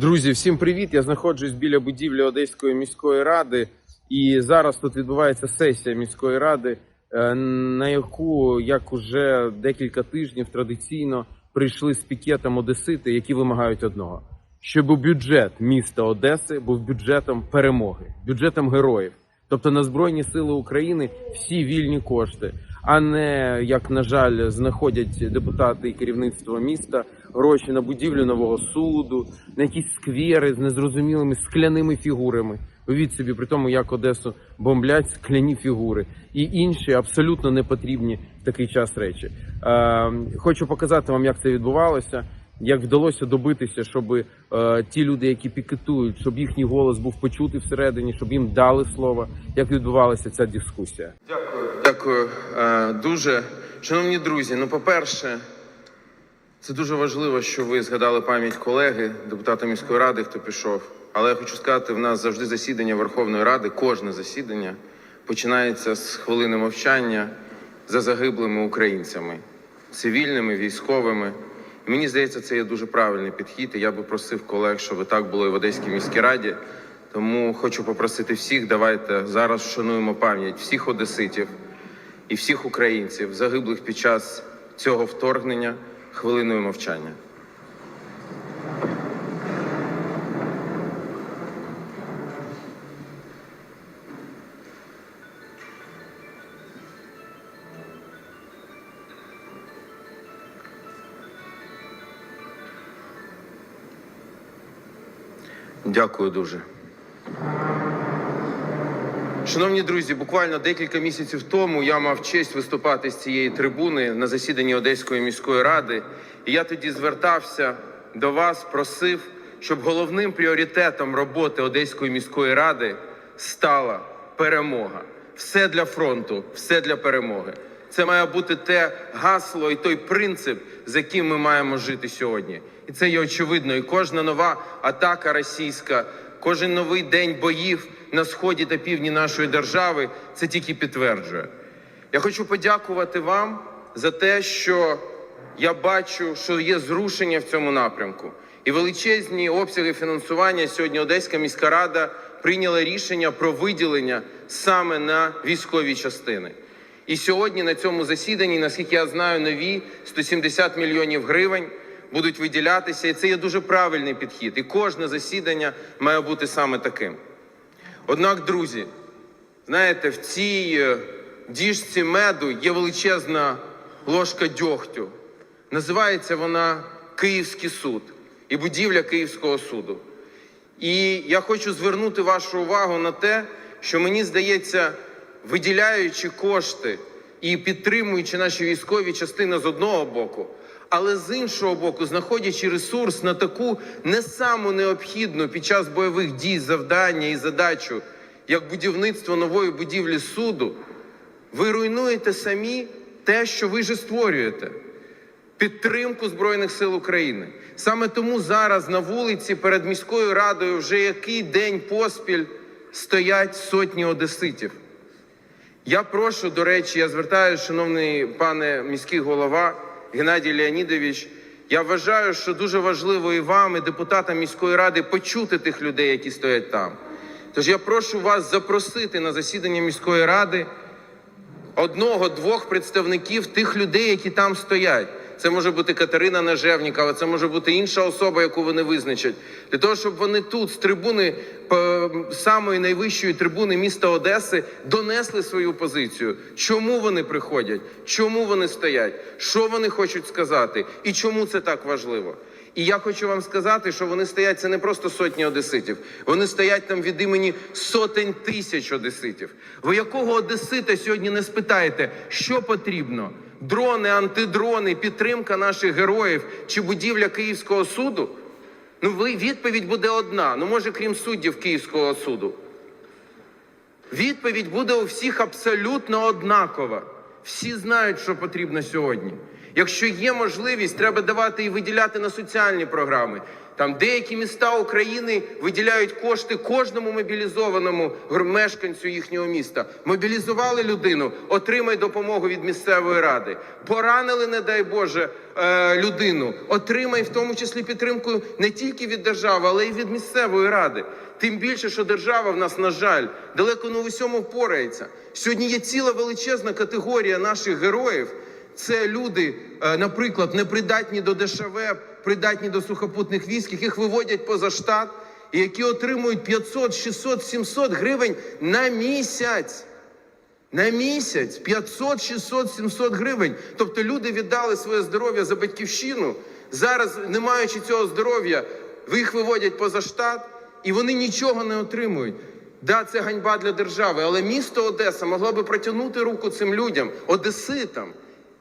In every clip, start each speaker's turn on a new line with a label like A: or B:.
A: Друзі, всім привіт! Я знаходжусь біля будівлі Одеської міської ради, і зараз тут відбувається сесія міської ради, е, на яку як уже декілька тижнів традиційно прийшли з пікетом Одесити, які вимагають одного: щоб бюджет міста Одеси був бюджетом перемоги, бюджетом героїв. Тобто на Збройні Сили України всі вільні кошти, а не як на жаль знаходять депутати і керівництво міста гроші на будівлю нового суду, на якісь сквери з незрозумілими скляними фігурами. Уявіть собі, при тому, як Одесу бомблять скляні фігури і інші абсолютно непотрібні в такий час речі. Е, хочу показати вам, як це відбувалося. Як вдалося добитися, щоб е, ті люди, які пікетують, щоб їхній голос був почутий всередині, щоб їм дали слово, як відбувалася ця дискусія. Дякую, дякую е, дуже, шановні друзі. Ну, по-перше, це дуже важливо, що ви згадали пам'ять колеги, депутата міської ради, хто пішов. Але я хочу сказати, в нас завжди засідання Верховної Ради, кожне засідання починається з хвилини мовчання за загиблими українцями, цивільними, військовими. Мені здається, це є дуже правильний підхід. І я би просив колег, щоб так було і в Одеській міській раді. Тому хочу попросити всіх, давайте зараз вшануємо пам'ять всіх одеситів і всіх українців, загиблих під час цього вторгнення хвилиною мовчання. Дякую дуже. Шановні друзі, буквально декілька місяців тому я мав честь виступати з цієї трибуни на засіданні Одеської міської ради. І я тоді звертався до вас, просив, щоб головним пріоритетом роботи Одеської міської ради стала перемога. Все для фронту, все для перемоги. Це має бути те гасло і той принцип, з яким ми маємо жити сьогодні. І це є очевидно. І кожна нова атака російська, кожен новий день боїв на сході та півдні нашої держави це тільки підтверджує. Я хочу подякувати вам за те, що я бачу, що є зрушення в цьому напрямку. І величезні обсяги фінансування сьогодні Одеська міська рада прийняла рішення про виділення саме на військові частини. І сьогодні на цьому засіданні, наскільки я знаю, нові 170 мільйонів гривень будуть виділятися. І це є дуже правильний підхід. І кожне засідання має бути саме таким. Однак, друзі, знаєте, в цій е, діжці меду є величезна ложка дьогтю. Називається вона Київський суд і будівля Київського суду. І я хочу звернути вашу увагу на те, що мені здається, виділяючи кошти і підтримуючи наші військові частини з одного боку, але з іншого боку, знаходячи ресурс на таку не саму необхідну під час бойових дій завдання і задачу, як будівництво нової будівлі суду, ви руйнуєте самі те, що ви же створюєте підтримку Збройних сил України. Саме тому зараз на вулиці перед міською радою вже який день поспіль стоять сотні одеситів. Я прошу, до речі, я звертаюся, шановний пане міський голова Геннадій Леонідович. Я вважаю, що дуже важливо і вам, і депутатам міської ради почути тих людей, які стоять там. Тож я прошу вас запросити на засідання міської ради одного-двох представників тих людей, які там стоять. Це може бути Катерина Нажевнікова, це може бути інша особа, яку вони визначать, для того, щоб вони тут з трибуни самої найвищої трибуни міста Одеси донесли свою позицію. Чому вони приходять? Чому вони стоять? Що вони хочуть сказати? І чому це так важливо? І я хочу вам сказати, що вони стоять це не просто сотні одеситів. Вони стоять там від імені сотень тисяч одеситів. Ви якого одесита сьогодні не спитаєте, що потрібно? Дрони, антидрони, підтримка наших героїв чи будівля Київського суду? Ну, ви відповідь буде одна. Ну, може, крім суддів Київського суду. Відповідь буде у всіх абсолютно однакова. Всі знають, що потрібно сьогодні. Якщо є можливість, треба давати і виділяти на соціальні програми. Там деякі міста України виділяють кошти кожному мобілізованому мешканцю їхнього міста. Мобілізували людину, отримай допомогу від місцевої ради. Поранили, не дай Боже, е, людину. Отримай в тому числі підтримку не тільки від держави, але й від місцевої ради. Тим більше, що держава в нас, на жаль, далеко не у всьому впорається. Сьогодні є ціла величезна категорія наших героїв. Це люди, е, наприклад, непридатні до ДШВ, придатні до сухопутних військ, яких виводять поза штат, і які отримують 500, 600, 700 гривень на місяць. На місяць 500, 600, 700 гривень. Тобто люди віддали своє здоров'я за батьківщину. Зараз, не маючи цього здоров'я, їх виводять поза штат, і вони нічого не отримують. Да, це ганьба для держави, але місто Одеса могло би протягнути руку цим людям, одеситам,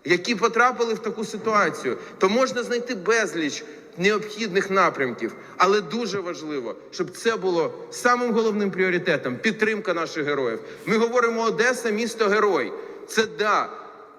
A: які потрапили в таку ситуацію. То можна знайти безліч необхідних напрямків, але дуже важливо, щоб це було самим головним пріоритетом підтримка наших героїв. Ми говоримо Одеса, місто герой. Це да.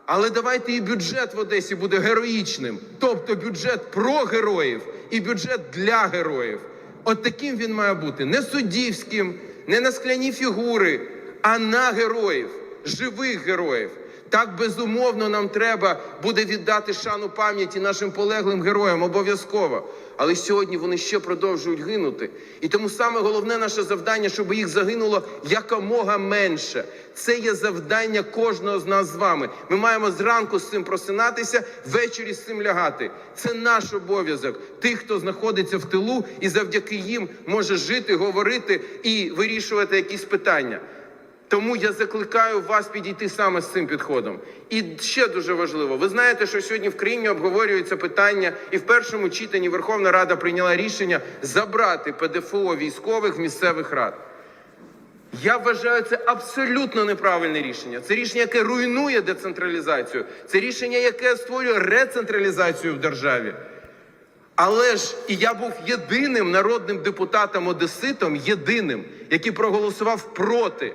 A: Але давайте і бюджет в Одесі буде героїчним, тобто бюджет про героїв і бюджет для героїв. От таким він має бути не суддівським, не на скляні фігури, а на героїв, живих героїв. Так безумовно нам треба буде віддати шану пам'яті нашим полеглим героям обов'язково. Але сьогодні вони ще продовжують гинути. І тому саме головне наше завдання, щоб їх загинуло якомога менше. Це є завдання кожного з нас з вами. Ми маємо зранку з цим просинатися, ввечері з цим лягати. Це наш обов'язок. Тих, хто знаходиться в тилу, і завдяки їм може жити, говорити і вирішувати якісь питання. Тому я закликаю вас підійти саме з цим підходом. І ще дуже важливо, ви знаєте, що сьогодні в країні обговорюється питання, і в першому читанні Верховна Рада прийняла рішення забрати ПДФО військових місцевих рад. Я вважаю це абсолютно неправильне рішення. Це рішення, яке руйнує децентралізацію. Це рішення, яке створює рецентралізацію в державі. Але ж і я був єдиним народним депутатом Одеситом, єдиним, який проголосував проти,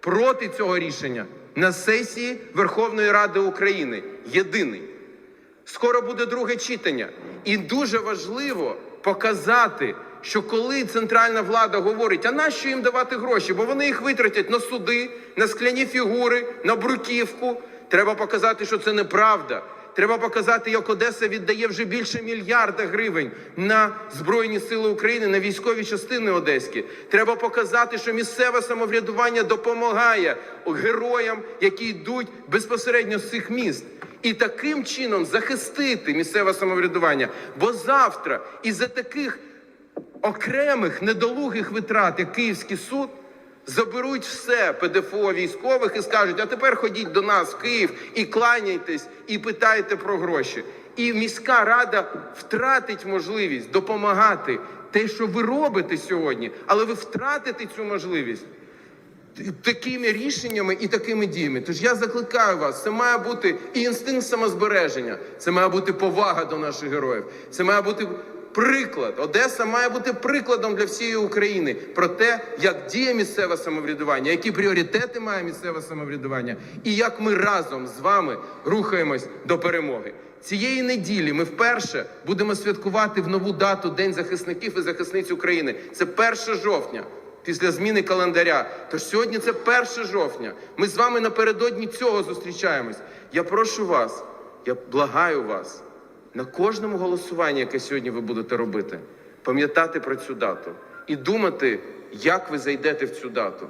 A: проти цього рішення на сесії Верховної Ради України. Єдиний. Скоро буде друге читання, і дуже важливо показати, що коли центральна влада говорить, а нащо їм давати гроші, бо вони їх витратять на суди, на скляні фігури, на бруківку. Треба показати, що це неправда. Треба показати, як Одеса віддає вже більше мільярда гривень на Збройні Сили України, на військові частини Одеські. Треба показати, що місцеве самоврядування допомагає героям, які йдуть безпосередньо з цих міст. І таким чином захистити місцеве самоврядування. Бо завтра із-за таких окремих недолугих витрат, як Київський суд, заберуть все ПДФО військових і скажуть: а тепер ходіть до нас в Київ і кланяйтесь, і питайте про гроші. І міська рада втратить можливість допомагати те, що ви робите сьогодні, але ви втратите цю можливість такими рішеннями і такими діями. Тож я закликаю вас, це має бути і інстинкт самозбереження, це має бути повага до наших героїв, це має бути приклад. Одеса має бути прикладом для всієї України про те, як діє місцеве самоврядування, які пріоритети має місцеве самоврядування, і як ми разом з вами рухаємось до перемоги. Цієї неділі ми вперше будемо святкувати в нову дату День захисників і захисниць України. Це 1 жовтня після зміни календаря. Тож сьогодні це 1 жовтня. Ми з вами напередодні цього зустрічаємось. Я прошу вас, я благаю вас на кожному голосуванні, яке сьогодні ви будете робити, пам'ятати про цю дату і думати, як ви зайдете в цю дату.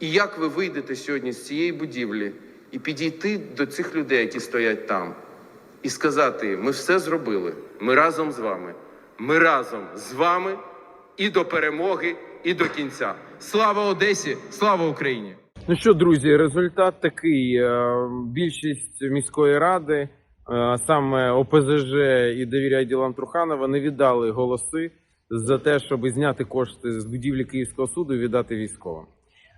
A: І як ви вийдете сьогодні з цієї будівлі і підійти до цих людей, які стоять там, і сказати їм: ми все зробили, ми разом з вами, ми разом з вами і до перемоги, і до кінця. Слава Одесі! Слава Україні!
B: Ну що, друзі, результат такий: Е, більшість міської ради, саме ОПЗЖ і довіряй ділам Труханова, не віддали голоси за те, щоб зняти кошти з будівлі Київського суду і віддати військовим.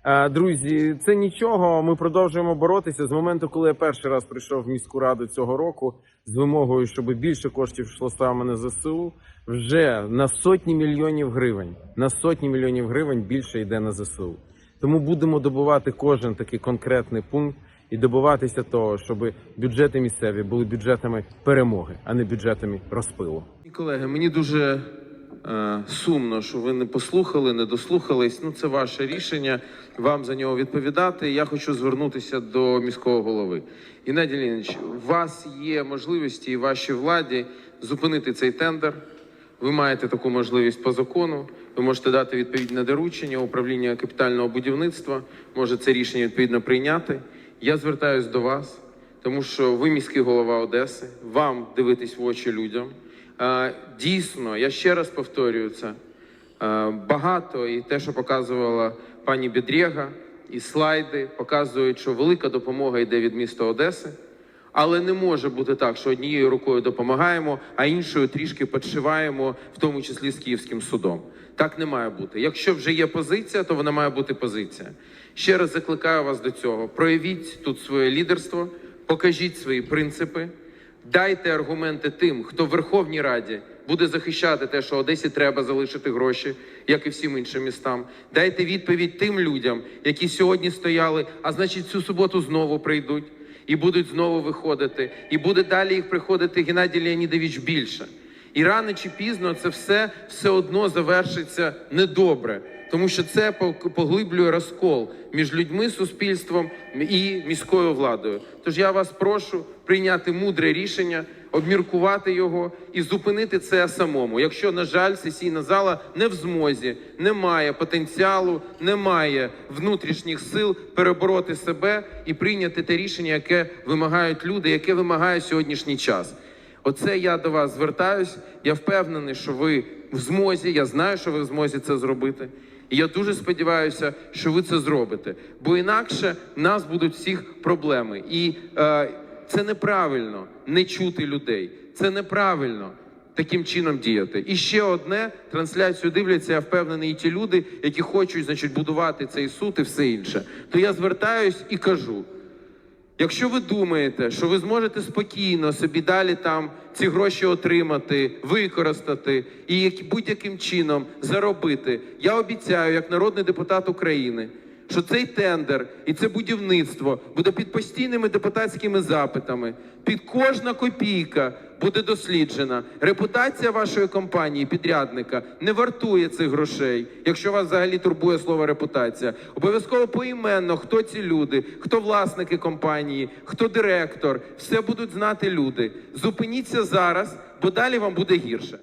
B: Е, Друзі, це нічого. Ми продовжуємо боротися з моменту, коли я перший раз прийшов в міську раду цього року з вимогою, щоб більше коштів йшло саме на ЗСУ. Вже на сотні мільйонів гривень. На сотні мільйонів гривень більше йде на ЗСУ. Тому будемо добувати кожен такий конкретний пункт. І добиватися того, щоб бюджети місцеві були бюджетами перемоги, а не бюджетами розпилу.
A: Колеги, мені дуже е, сумно, що ви не послухали, не дослухались. Ну, це ваше рішення. Вам за нього відповідати. Я хочу звернутися до міського голови. Геннадій Леонідович, у вас є можливості і вашій владі зупинити цей тендер. Ви маєте таку можливість по закону. Ви можете дати відповідне доручення управління капітального будівництва. Може це рішення відповідно прийняти. Я звертаюся до вас, тому що ви міський голова Одеси. Вам дивитись в очі людям. Дійсно, я ще раз повторюю це. Багато і те, що показувала пані Бідрєга, і слайди показують, що велика допомога йде від міста Одеси. Але не може бути так, що однією рукою допомагаємо, а іншою трішки підшиваємо, в тому числі з Київським судом. Так не має бути. Якщо вже є позиція, то вона має бути позиція. Ще раз закликаю вас до цього. Проявіть тут своє лідерство, покажіть свої принципи, дайте аргументи тим, хто в Верховній Раді буде захищати те, що Одесі треба залишити гроші, як і всім іншим містам. Дайте відповідь тим людям, які сьогодні стояли, а значить, цю суботу знову прийдуть і будуть знову виходити, і буде далі їх приходити Геннадій Леонідович більше. І рано чи пізно це все все одно завершиться недобре, тому що це поглиблює розкол між людьми, суспільством і міською владою. Тож я вас прошу прийняти мудре рішення, обміркувати його і зупинити це самому. Якщо, на жаль, сесійна зала не в змозі, не має потенціалу, не має внутрішніх сил перебороти себе і прийняти те рішення, яке вимагають люди, яке вимагає сьогоднішній час. Оце я до вас звертаюсь. Я впевнений, що ви в змозі. Я знаю, що ви в змозі це зробити. І я дуже сподіваюся, що ви це зробите. Бо інакше в нас будуть всіх проблеми. І е, це неправильно не чути людей. Це неправильно таким чином діяти. І ще одне трансляцію дивляться, я впевнений, і ті люди, які хочуть, значить, будувати цей суд і все інше. То я звертаюсь і кажу. Якщо ви думаєте, що ви зможете спокійно собі далі там ці гроші отримати, використати і будь-яким чином заробити, я обіцяю, як народний депутат України, що цей тендер і це будівництво буде під постійними депутатськими запитами. Під кожна копійка буде досліджена. Репутація вашої компанії, підрядника, не вартує цих грошей, якщо вас взагалі турбує слово репутація. Обов'язково поіменно, хто ці люди, хто власники компанії, хто директор, все будуть знати люди. Зупиніться зараз, бо далі вам буде гірше.